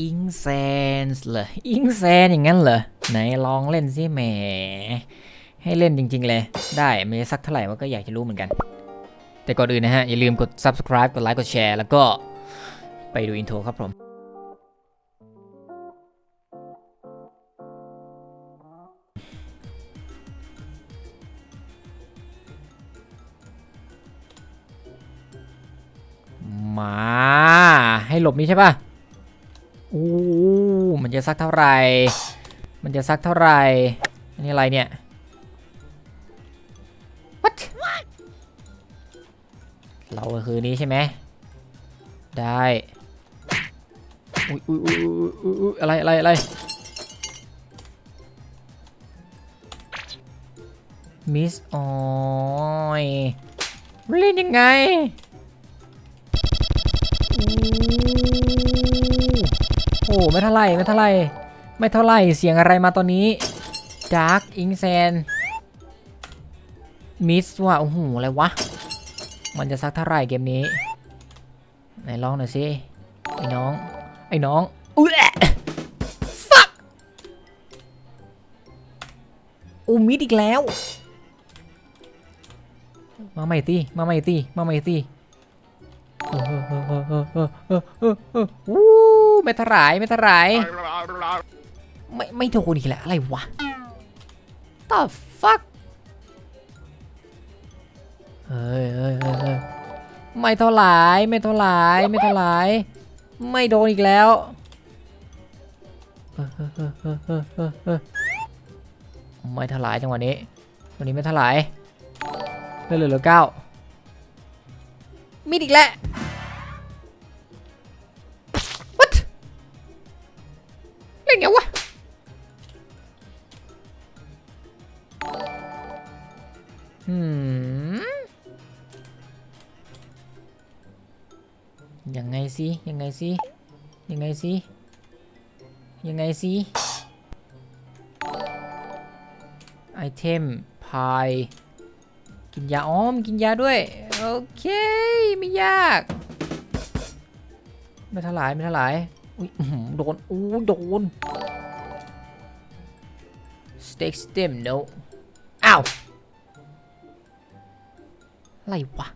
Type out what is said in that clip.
อิงแซนส์เหรออิงแซนอย่างนั้นเหรอ ไหนลองเล่นสิแหม ให้เล่นจริง ๆ เลย ได้มันจะสักเท่าไหร่ว่าก็อยากจะรู้เหมือนกัน แต่ก่อนอื่นนะฮะ อย่าลืมกด subscribe กดไลค์กดแชร์แล้วก็ไปดูอินโทรครับผมมาให้หลบนี้ใช่ป่ะ โอ้มันจะสักเท่าไหร่ มันจะสักเท่าไหร่ อันนี้อะไรเนี่ย what เราคือนี้ใช่ไหม ได้ อุ้ยอุ้ยอุ้ยอุ้ยอุ้ยอะไรอะไรอะไรมิสออยเล่นยังไง อ้ไม่เท่าไรไม่เท่าไรไม่เท่าไรเสียงอะไรมาตอนนี้ Dark Ink Sand Miss ว่ะโอ้โหอะไรวะ มันจะสักเท่าไรเกมนี้ ไหนลองหน่อยสิ ไอ้น้อง ไอ้น้องอุ้ย fuck อูมิดอีกแล้ว มาใหม่สิมาใหม่สิมาใหม่สิ ไม่ท่าไหรไม่ท่าไหรไม่ไม่โดนอีกแล้วอะไรวะ the fuck เฮ้ยเฮ้ยเฮ้ยไม่เท่าไหรไม่เท่าไหรไม่เท่าไหรไม่โดนอีกแล้วเออเออเออเออเออเออเออไม่เท่าไหรจังหวะนี้วันนี้ไม่เท่าไหรเหลือเหลือเหลือเก้ามีดอีกแล้ว เล่นไงวะ อืม ยังไงสิ ยังไงสิ ยังไงสิ ยังไงสิ ไอเทม พาย กินยาอ้อมกินยาด้วย โอเค ไม่ยาก ไม่เท่าไหรไม่เท่าไหร โดนอู้โดนสเต็กสเต็มโนอ้าว อะไรวะ